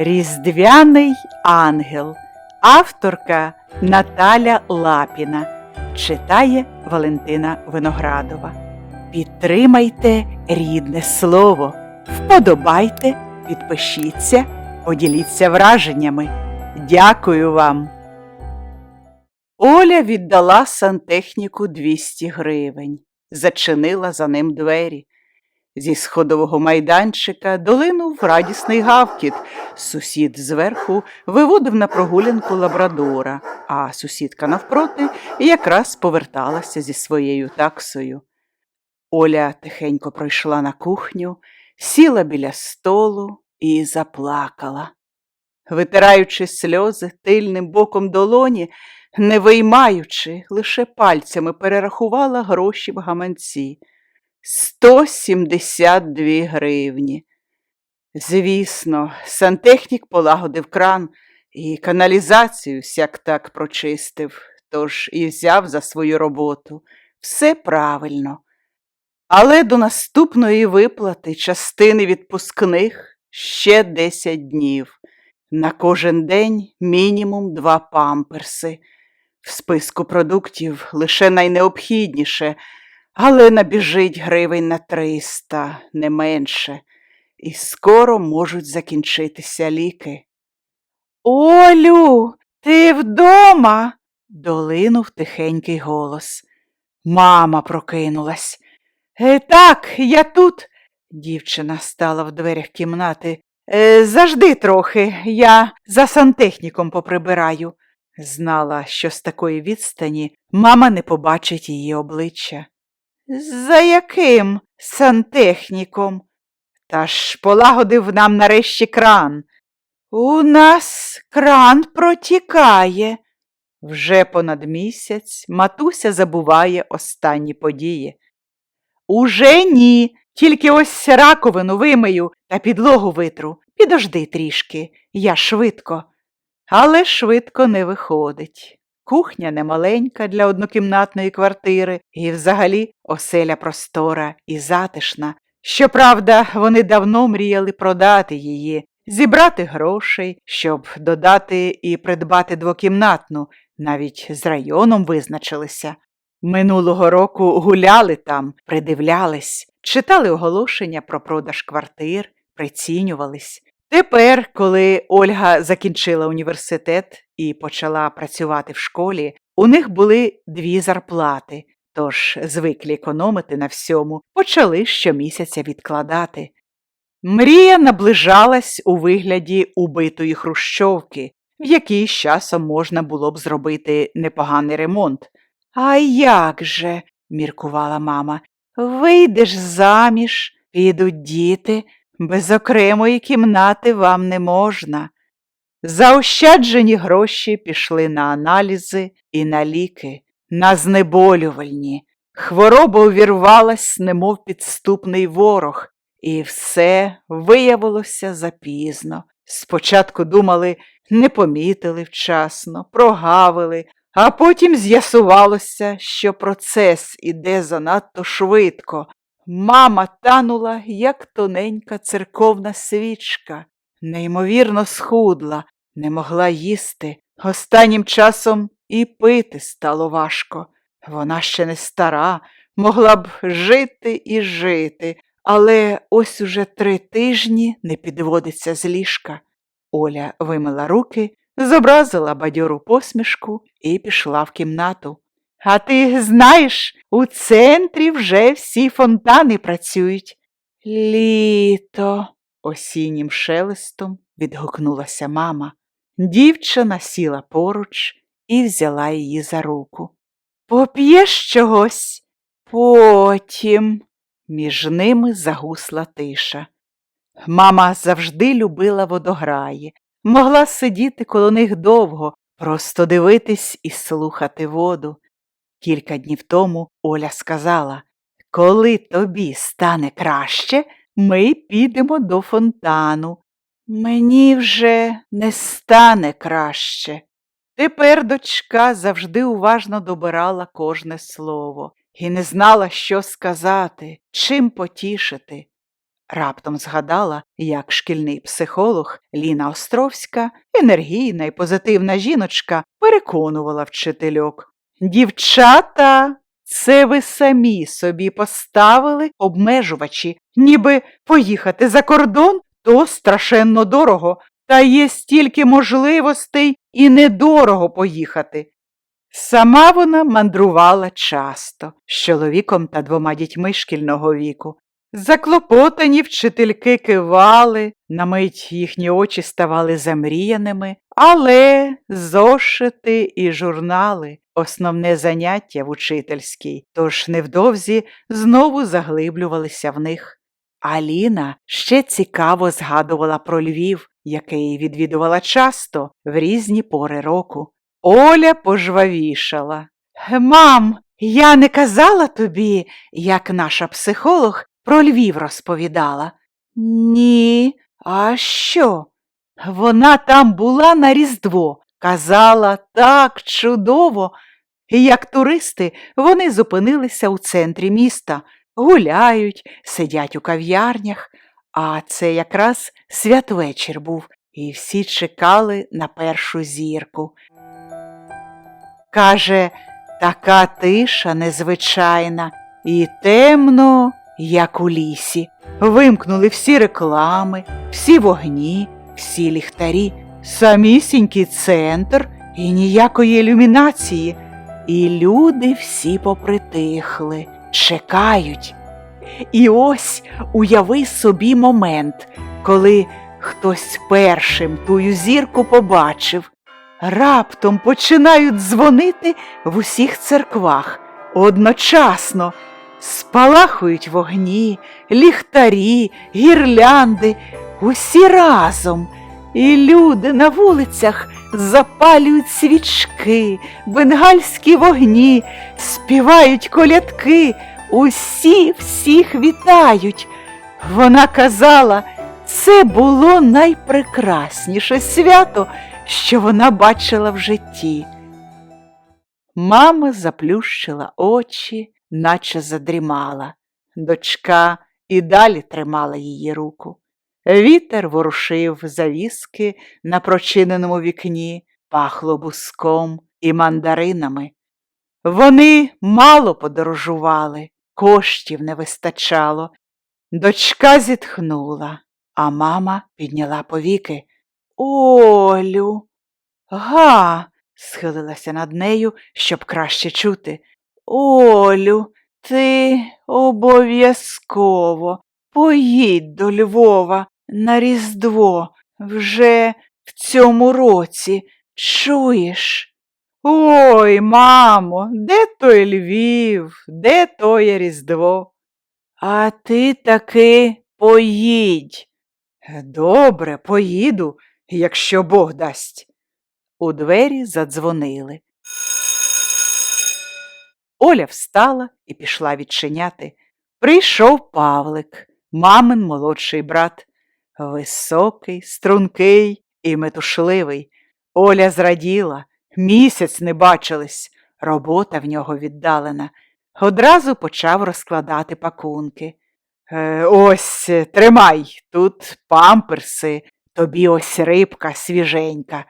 Різдвяний ангел. Авторка Наталя Лапіна. Читає Валентина Виноградова. Підтримайте рідне слово. Вподобайте, підпишіться, поділіться враженнями. Дякую вам. Оля віддала сантехніку 200 гривень, зачинила за ним двері. Зі сходового майданчика долинув радісний гавкіт. Сусід зверху виводив на прогулянку лабрадора, а сусідка навпроти якраз поверталася зі своєю таксою. Оля тихенько пройшла на кухню, сіла біля столу і заплакала. Витираючи сльози тильним боком долоні, не виймаючи, лише пальцями перерахувала гроші в гаманці. 172 гривні. Звісно, сантехнік полагодив кран і каналізацію сяк так прочистив, тож і взяв за свою роботу. Все правильно. Але до наступної виплати частини відпускних ще 10 днів. На кожен день мінімум два памперси. В списку продуктів лише найнеобхідніше, але набіжить гривень на 300, не менше, і скоро можуть закінчитися ліки. Олю, ти вдома? долинув тихенький голос. Мама прокинулась. «Е, так, я тут. Дівчина стала в дверях кімнати. «Е, Зажди трохи, я за сантехніком поприбираю. Знала, що з такої відстані мама не побачить її обличчя. За яким сантехніком? Та ж полагодив нам нарешті кран. У нас кран протікає. Вже понад місяць матуся забуває останні події. Уже ні, тільки ось раковину вимию та підлогу витру. Підожди трішки, я швидко. Але швидко не виходить. Кухня немаленька для однокімнатної квартири і взагалі оселя простора і затишна. Щоправда, вони давно мріяли продати її, зібрати грошей, щоб додати і придбати двокімнатну, навіть з районом визначилися. Минулого року гуляли там, придивлялись, читали оголошення про продаж квартир, прицінювались. Тепер, коли Ольга закінчила університет і почала працювати в школі, у них були дві зарплати, тож звиклі економити на всьому, почали щомісяця відкладати. Мрія наближалась у вигляді убитої хрущовки, в якій з часом можна було б зробити непоганий ремонт. А як же, міркувала мама, вийдеш заміж, підуть діти, без окремої кімнати вам не можна. Заощаджені гроші пішли на аналізи і на ліки, на знеболювальні. Хвороба увірвалась, немов підступний ворог, і все виявилося запізно. Спочатку думали, не помітили вчасно, прогавили, а потім з'ясувалося, що процес іде занадто швидко. Мама танула, як тоненька церковна свічка, неймовірно схудла, не могла їсти. Останнім часом і пити стало важко. Вона ще не стара, могла б жити і жити, але ось уже три тижні не підводиться з ліжка. Оля вимила руки, зобразила бадьору посмішку і пішла в кімнату. А ти знаєш, у центрі вже всі фонтани працюють. Літо, осіннім шелестом відгукнулася мама. Дівчина сіла поруч і взяла її за руку. Поп'єш чогось? Потім. Між ними загусла тиша. Мама завжди любила водограї, могла сидіти коло них довго, просто дивитись і слухати воду. Кілька днів тому Оля сказала Коли тобі стане краще, ми підемо до фонтану. Мені вже не стане краще. Тепер дочка завжди уважно добирала кожне слово і не знала, що сказати, чим потішити. Раптом згадала, як шкільний психолог Ліна Островська, енергійна і позитивна жіночка, переконувала вчительок. Дівчата, це ви самі собі поставили обмежувачі, ніби поїхати за кордон то страшенно дорого, та є стільки можливостей і недорого поїхати. Сама вона мандрувала часто з чоловіком та двома дітьми шкільного віку. Заклопотані вчительки кивали, на мить їхні очі ставали замріяними, але зошити і журнали основне заняття в учительській, тож невдовзі знову заглиблювалися в них. Аліна ще цікаво згадувала про Львів, який відвідувала часто в різні пори року. Оля пожвавішала. Мам, я не казала тобі, як наша психолог про Львів розповідала. Ні, а що? Вона там була на Різдво, казала так чудово. Як туристи вони зупинилися у центрі міста, гуляють, сидять у кав'ярнях, а це якраз святвечір був, і всі чекали на першу зірку. Каже, така тиша незвичайна і темно, як у лісі. Вимкнули всі реклами, всі вогні, всі ліхтарі, самісінький центр і ніякої ілюмінації. І люди всі попритихли, чекають. І ось уяви собі момент, коли хтось першим тую зірку побачив. Раптом починають дзвонити в усіх церквах одночасно. Спалахують вогні, ліхтарі, гірлянди, усі разом. І люди на вулицях запалюють свічки, бенгальські вогні, співають колядки, усі всіх вітають. Вона казала, це було найпрекрасніше свято, що вона бачила в житті. Мама заплющила очі, наче задрімала. Дочка і далі тримала її руку. Вітер ворушив завіски на прочиненому вікні, пахло буском і мандаринами. Вони мало подорожували, коштів не вистачало. Дочка зітхнула, а мама підняла повіки. Олю. Га, схилилася над нею, щоб краще чути. Олю, ти обов'язково поїдь до Львова на Різдво вже в цьому році. Чуєш? Ой, мамо, де той Львів, де тоє Різдво? А ти таки поїдь. Добре, поїду, якщо Бог дасть. У двері задзвонили. Оля встала і пішла відчиняти. Прийшов Павлик, мамин молодший брат. Високий, стрункий і метушливий. Оля зраділа, місяць не бачились, робота в нього віддалена. Одразу почав розкладати пакунки. Е, ось, тримай, тут памперси, тобі ось рибка свіженька.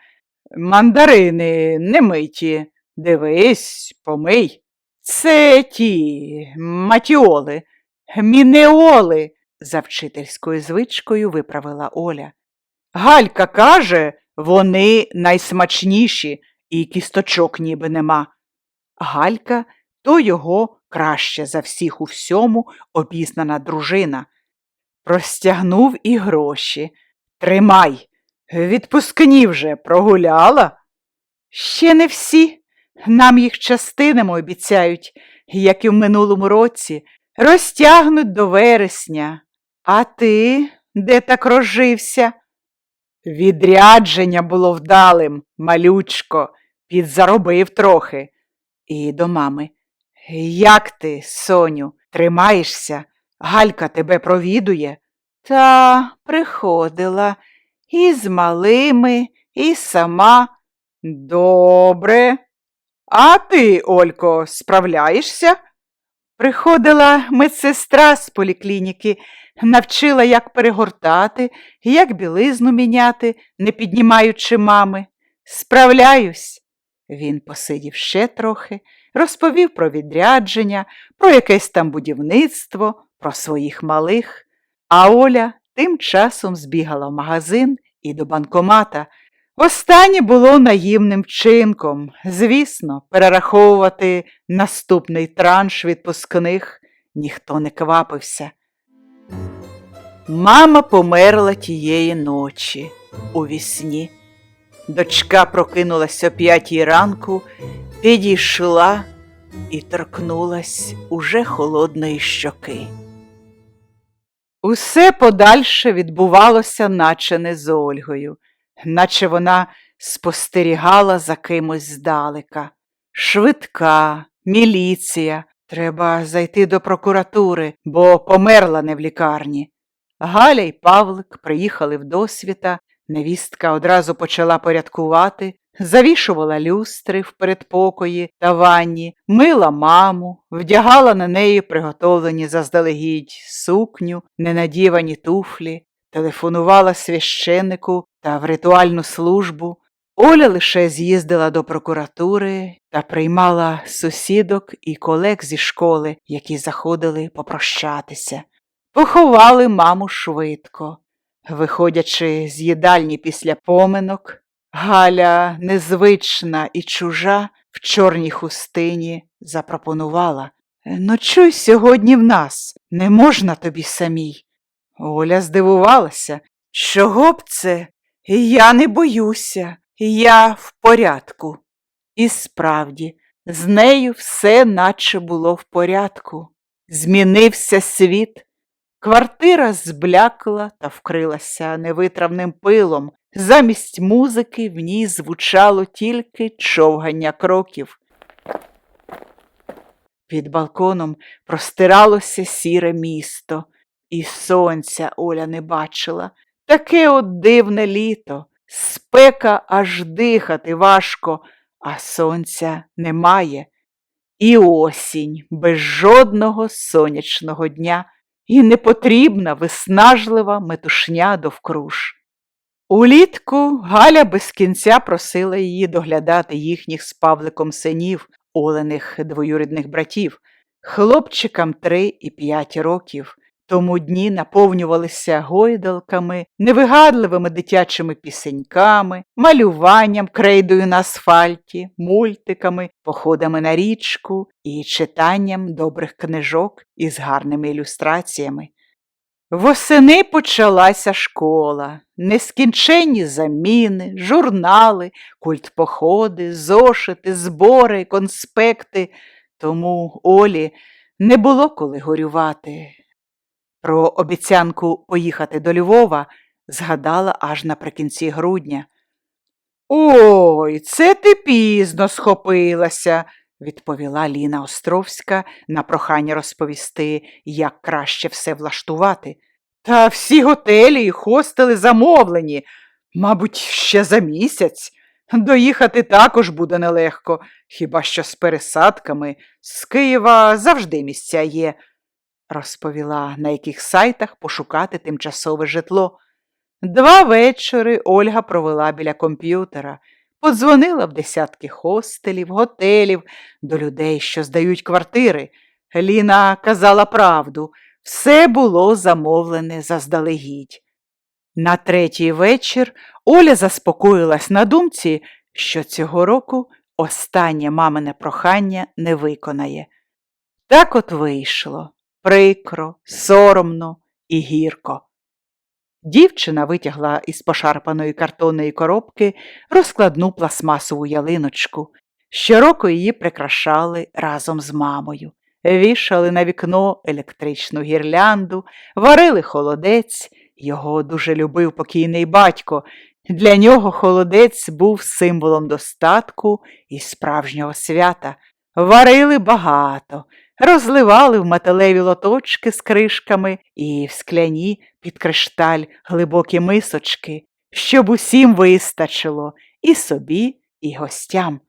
Мандарини не миті. Дивись, помий. Це ті матіоли, мінеоли, за вчительською звичкою виправила Оля. Галька каже, вони найсмачніші, і кісточок ніби нема. Галька то його краще за всіх у всьому обізнана дружина. Простягнув і гроші. Тримай, відпускні вже прогуляла. Ще не всі. Нам їх частинами обіцяють, як і в минулому році, розтягнуть до вересня. А ти де так розжився? Відрядження було вдалим, малючко, підзаробив трохи. І до мами. Як ти, Соню, тримаєшся? Галька тебе провідує? Та приходила і з малими, і сама. Добре. А ти, Олько, справляєшся? Приходила медсестра з поліклініки, навчила, як перегортати, як білизну міняти, не піднімаючи мами. Справляюсь. Він посидів ще трохи, розповів про відрядження, про якесь там будівництво, про своїх малих. А Оля тим часом збігала в магазин і до банкомата. Останнє було наївним вчинком. Звісно, перераховувати наступний транш відпускних ніхто не квапився. Мама померла тієї ночі у вісні. Дочка прокинулась о п'ятій ранку, підійшла і торкнулась уже холодної щоки. Усе подальше відбувалося, наче не з Ольгою, наче вона спостерігала за кимось здалека. Швидка, міліція, треба зайти до прокуратури, бо померла не в лікарні. Галя й Павлик приїхали в досвіта, невістка одразу почала порядкувати, завішувала люстри в передпокої та ванні, мила маму, вдягала на неї приготовлені заздалегідь сукню, ненадівані туфлі, телефонувала священнику та в ритуальну службу. Оля лише з'їздила до прокуратури та приймала сусідок і колег зі школи, які заходили попрощатися. Поховали маму швидко. Виходячи з їдальні після поминок, Галя, незвична і чужа, в чорній хустині запропонувала Ночуй сьогодні в нас, не можна тобі самій. Оля здивувалася. Чого б це? Я не боюся, я в порядку. І справді, з нею все наче було в порядку. Змінився світ. Квартира зблякла та вкрилася невитравним пилом. Замість музики в ній звучало тільки човгання кроків. Під балконом простиралося сіре місто, і сонця Оля не бачила. Таке от дивне літо, спека аж дихати важко, а сонця немає. І осінь без жодного сонячного дня, і непотрібна виснажлива метушня довкруж. Улітку Галя без кінця просила її доглядати їхніх з Павликом синів, олених двоюрідних братів, хлопчикам три і п'ять років. Тому дні наповнювалися гойдалками, невигадливими дитячими пісеньками, малюванням крейдою на асфальті, мультиками, походами на річку і читанням добрих книжок із гарними ілюстраціями. Восени почалася школа, нескінченні заміни, журнали, культпоходи, зошити, збори, конспекти, тому Олі не було коли горювати. Про обіцянку поїхати до Львова згадала аж наприкінці грудня. Ой, це ти пізно схопилася, відповіла Ліна Островська на прохання розповісти, як краще все влаштувати. Та всі готелі і хостели замовлені, мабуть, ще за місяць. Доїхати також буде нелегко, хіба що з пересадками з Києва завжди місця є, розповіла, на яких сайтах пошукати тимчасове житло. Два вечори Ольга провела біля комп'ютера. Подзвонила в десятки хостелів, готелів, до людей, що здають квартири. Ліна казала правду, все було замовлене заздалегідь. На третій вечір Оля заспокоїлась на думці, що цього року останнє мамине прохання не виконає. Так от вийшло прикро, соромно і гірко. Дівчина витягла із пошарпаної картонної коробки розкладну пластмасову ялиночку. Щороку її прикрашали разом з мамою, вішали на вікно електричну гірлянду, варили холодець. Його дуже любив покійний батько. Для нього холодець був символом достатку і справжнього свята. Варили багато, розливали в металеві лоточки з кришками і в скляні під кришталь глибокі мисочки, щоб усім вистачило і собі, і гостям.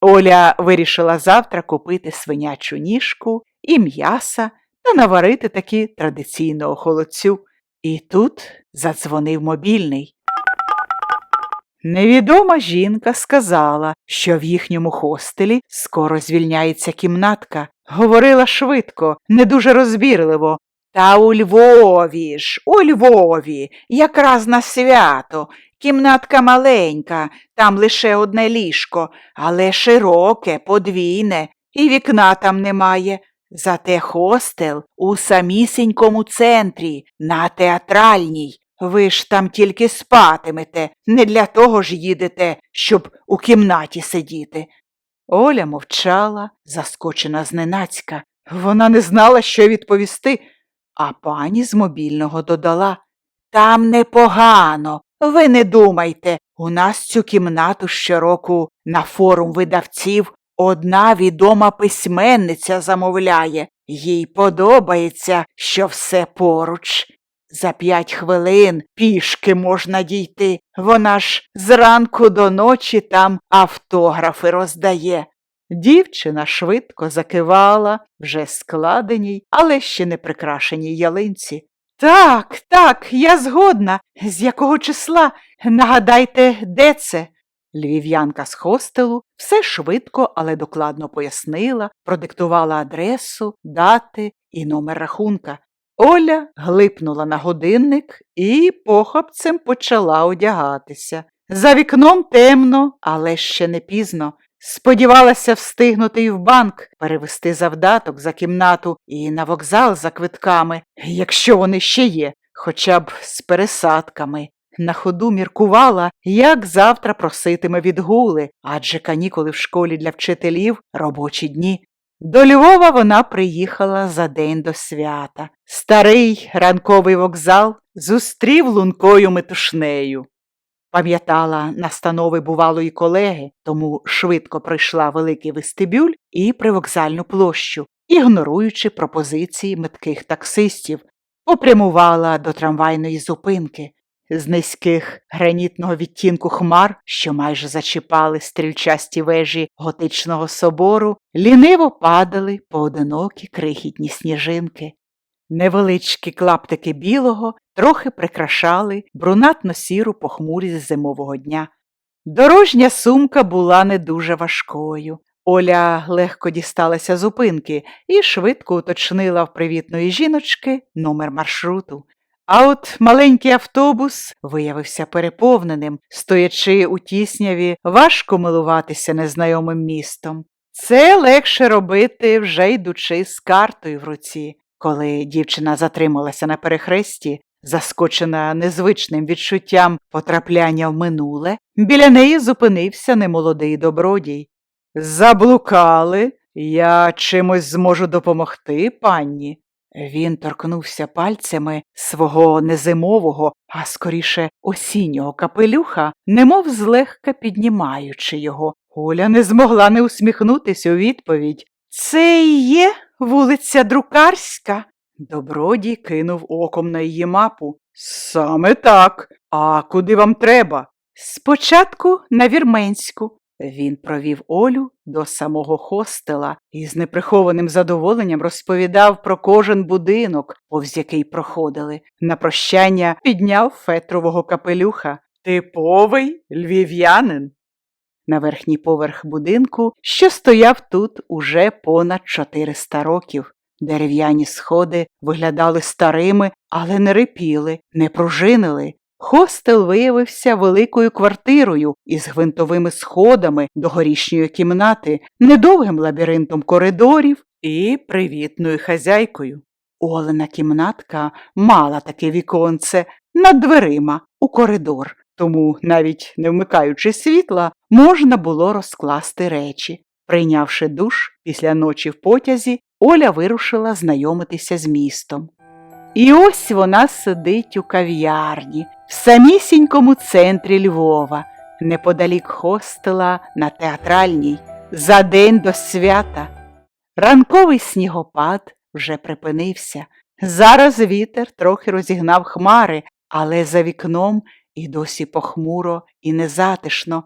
Оля вирішила завтра купити свинячу ніжку і м'яса та наварити таки традиційного холодцю. І тут задзвонив мобільний. Невідома жінка сказала, що в їхньому хостелі скоро звільняється кімнатка. Говорила швидко, не дуже розбірливо. Та у Львові ж, у Львові, якраз на свято. Кімнатка маленька, там лише одне ліжко, але широке, подвійне, і вікна там немає. Зате хостел у самісінькому центрі, на театральній. Ви ж там тільки спатимете, не для того ж їдете, щоб у кімнаті сидіти. Оля мовчала, заскочена зненацька. Вона не знала, що відповісти, а пані з мобільного додала Там непогано. Ви не думайте, у нас цю кімнату щороку на форум видавців одна відома письменниця замовляє. Їй подобається, що все поруч. За п'ять хвилин пішки можна дійти. Вона ж зранку до ночі там автографи роздає. Дівчина швидко закивала вже складеній, але ще не прикрашеній ялинці. Так, так, я згодна. З якого числа? Нагадайте, де це? Львів'янка з хостелу все швидко, але докладно пояснила, продиктувала адресу, дати і номер рахунка. Оля глипнула на годинник і похапцем почала одягатися. За вікном темно, але ще не пізно. Сподівалася встигнути і в банк, перевести завдаток за кімнату і на вокзал за квитками, якщо вони ще є, хоча б з пересадками. На ходу міркувала, як завтра проситиме відгули, адже канікули в школі для вчителів робочі дні. До Львова вона приїхала за день до свята. Старий ранковий вокзал зустрів лункою метушнею. Пам'ятала настанови бувалої колеги, тому швидко пройшла великий вестибюль і привокзальну площу, ігноруючи пропозиції метких таксистів, попрямувала до трамвайної зупинки. З низьких гранітного відтінку хмар, що майже зачіпали стрільчасті вежі готичного собору, ліниво падали поодинокі крихітні сніжинки. Невеличкі клаптики білого трохи прикрашали брунатно сіру похмурість зимового дня. Дорожня сумка була не дуже важкою. Оля легко дісталася зупинки і швидко уточнила в привітної жіночки номер маршруту. А от маленький автобус виявився переповненим, стоячи у тісняві, важко милуватися незнайомим містом. Це легше робити, вже йдучи з картою в руці. Коли дівчина затрималася на перехресті, заскочена незвичним відчуттям потрапляння в минуле, біля неї зупинився немолодий добродій. Заблукали, я чимось зможу допомогти, панні. Він торкнувся пальцями свого незимового, а скоріше осіннього капелюха, немов злегка піднімаючи його. Оля не змогла не усміхнутись у відповідь. Це і є вулиця Друкарська. Добродій кинув оком на її мапу. Саме так. А куди вам треба? Спочатку на Вірменську. Він провів Олю до самого хостела і з неприхованим задоволенням розповідав про кожен будинок, повз який проходили. На прощання підняв фетрового капелюха. Типовий львів'янин. На верхній поверх будинку, що стояв тут уже понад 400 років. Дерев'яні сходи виглядали старими, але не рипіли, не пружинили. Хостел виявився великою квартирою із гвинтовими сходами до горішньої кімнати, недовгим лабіринтом коридорів і привітною хазяйкою. Олена кімнатка мала таке віконце над дверима у коридор, тому, навіть не вмикаючи світла, можна було розкласти речі. Прийнявши душ після ночі в потязі, Оля вирушила знайомитися з містом. І ось вона сидить у кав'ярні в самісінькому центрі Львова, неподалік хостела на театральній, за день до свята. Ранковий снігопад вже припинився. Зараз вітер трохи розігнав хмари, але за вікном і досі похмуро і незатишно.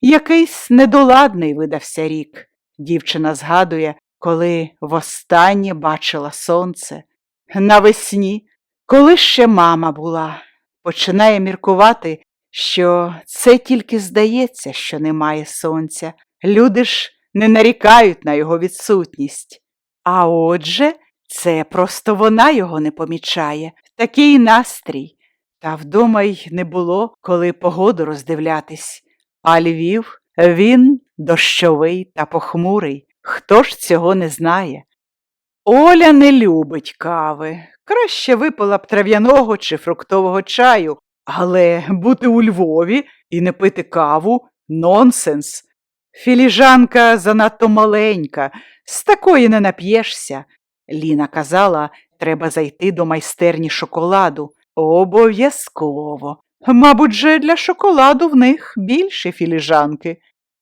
Якийсь недоладний видався рік. Дівчина згадує, коли востаннє бачила сонце. Навесні, коли ще мама була, починає міркувати, що це тільки здається, що немає сонця. Люди ж не нарікають на його відсутність. А отже, це просто вона його не помічає. Такий настрій. Та вдома й не було, коли погоду роздивлятись. А Львів, він дощовий та похмурий. Хто ж цього не знає? Оля не любить кави. Краще випила б трав'яного чи фруктового чаю, але бути у Львові і не пити каву нонсенс. Філіжанка занадто маленька, з такої не нап'єшся. Ліна казала, треба зайти до майстерні шоколаду. Обов'язково. Мабуть, же для шоколаду в них більше філіжанки.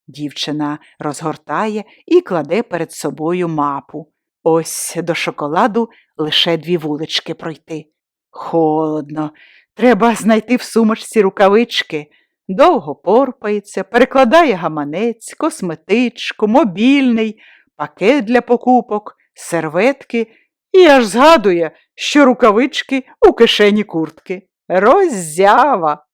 Дівчина розгортає і кладе перед собою мапу. Ось до шоколаду лише дві вулички пройти. Холодно. Треба знайти в сумочці рукавички. Довго порпається, перекладає гаманець, косметичку, мобільний, пакет для покупок, серветки і аж згадує, що рукавички у кишені куртки. Роззява.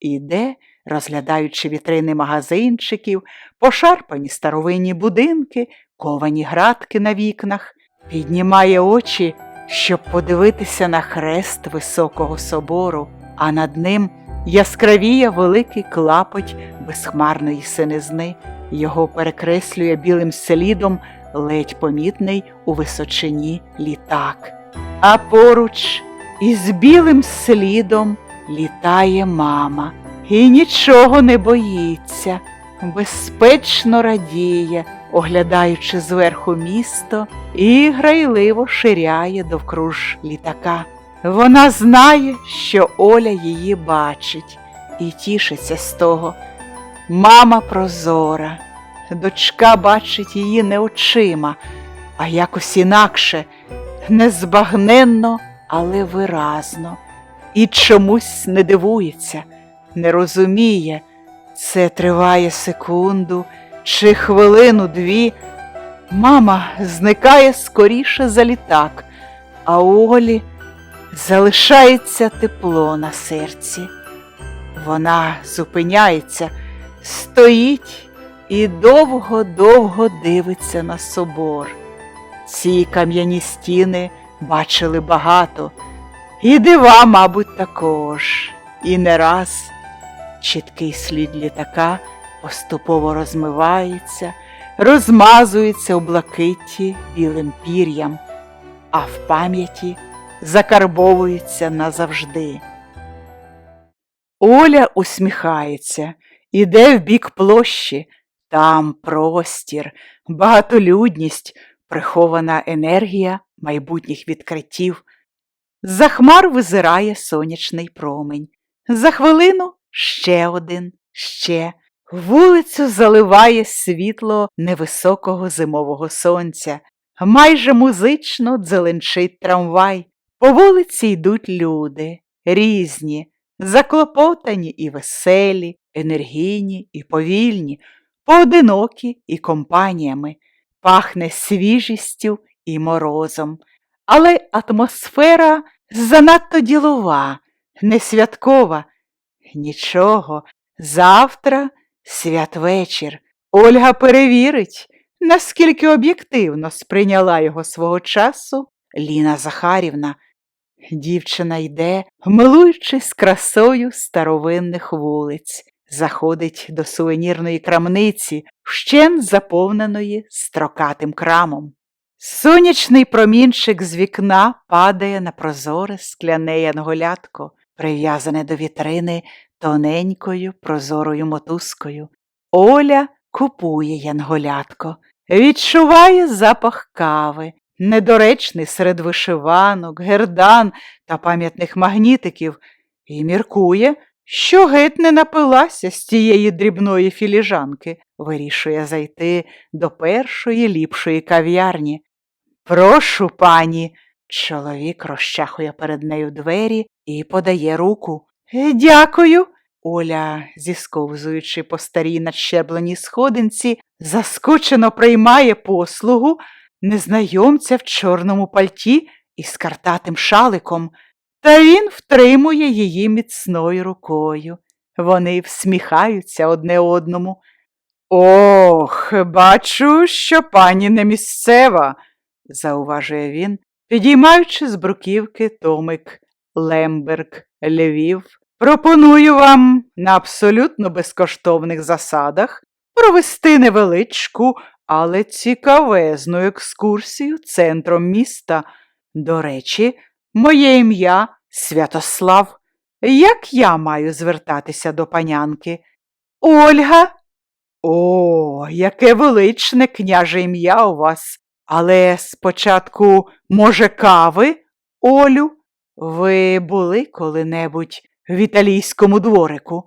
Іде, розглядаючи вітрини магазинчиків, пошарпані старовинні будинки, ковані градки на вікнах, піднімає очі, щоб подивитися на хрест високого собору, а над ним яскравіє великий клапоть безхмарної синизни. Його перекреслює білим слідом ледь помітний у височині літак. А поруч із білим слідом літає мама і нічого не боїться, безпечно радіє, оглядаючи зверху місто і грайливо ширяє довкруж літака. Вона знає, що Оля її бачить і тішиться з того. Мама прозора, дочка бачить її не очима, а якось інакше, незбагненно, але виразно, і чомусь не дивується, не розуміє, це триває секунду чи хвилину дві. Мама зникає скоріше за літак, а у Олі залишається тепло на серці. Вона зупиняється, стоїть і довго-довго дивиться на собор. Ці кам'яні стіни бачили багато, і дива, мабуть, також, і не раз чіткий слід літака поступово розмивається, розмазується у блакитті білим пір'ям, а в пам'яті закарбовується назавжди. Оля усміхається, іде в бік площі, там простір, багатолюдність, прихована енергія майбутніх відкриттів. За хмар визирає сонячний промень. За хвилину ще один, ще. Вулицю заливає світло невисокого зимового сонця. Майже музично дзеленчить трамвай. По вулиці йдуть люди, різні, заклопотані і веселі, енергійні і повільні, поодинокі і компаніями, пахне свіжістю і морозом. Але атмосфера занадто ділова, не святкова. Нічого, завтра святвечір. Ольга перевірить, наскільки об'єктивно сприйняла його свого часу Ліна Захарівна. Дівчина йде, милуючись красою старовинних вулиць, заходить до сувенірної крамниці, вщен заповненої строкатим крамом. Сонячний промінчик з вікна падає на прозоре скляне янголятко, прив'язане до вітрини тоненькою прозорою мотузкою. Оля купує янголятко, відчуває запах кави, недоречний серед вишиванок, гердан та пам'ятних магнітиків, і міркує, що геть не напилася з тієї дрібної філіжанки, вирішує зайти до першої ліпшої кав'ярні. Прошу, пані. Чоловік розчахує перед нею двері і подає руку. «Е, Дякую. Оля, зісковзуючи по старій надщебленій сходинці, заскочено приймає послугу, незнайомця в чорному пальті із картатим шаликом, та він втримує її міцною рукою. Вони всміхаються одне одному. Ох, бачу, що пані не місцева, зауважує він, підіймаючи з бруківки томик Лемберг, Львів. Пропоную вам на абсолютно безкоштовних засадах провести невеличку, але цікавезну екскурсію центром міста. До речі, моє ім'я Святослав. Як я маю звертатися до панянки? Ольга. О, яке величне княже ім'я у вас. Але спочатку, може, кави, Олю? Ви були коли-небудь в італійському дворику?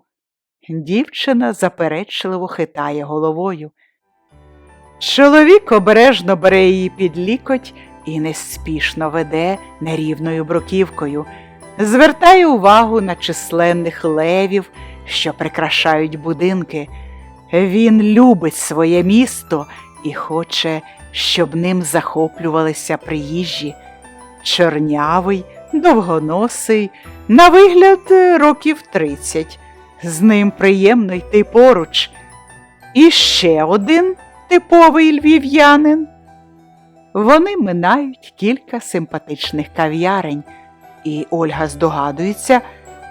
Дівчина заперечливо хитає головою. Чоловік обережно бере її під лікоть і неспішно веде нерівною бруківкою, звертає увагу на численних левів, що прикрашають будинки. Він любить своє місто і хоче, щоб ним захоплювалися приїжджі. Чорнявий, довгоносий, на вигляд е, років тридцять. З ним приємно йти поруч. І ще один типовий львів'янин. Вони минають кілька симпатичних кав'ярень, і Ольга здогадується,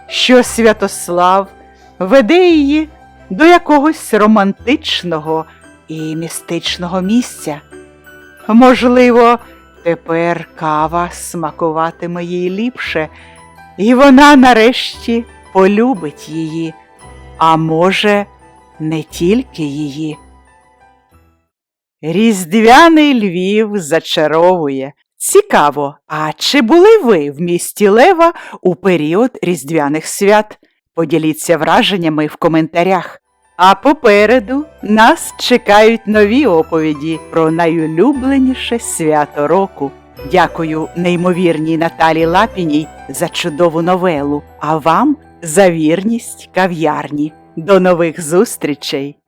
що Святослав веде її до якогось романтичного і містичного місця. Можливо, тепер кава смакуватиме їй ліпше, і вона нарешті полюбить її, а може, не тільки її. Різдвяний Львів зачаровує. Цікаво, а чи були ви в місті Лева у період різдвяних свят? Поділіться враженнями в коментарях. А попереду нас чекають нові оповіді про найулюбленіше свято року. Дякую неймовірній Наталі Лапіній за чудову новелу, а вам за вірність кав'ярні. До нових зустрічей!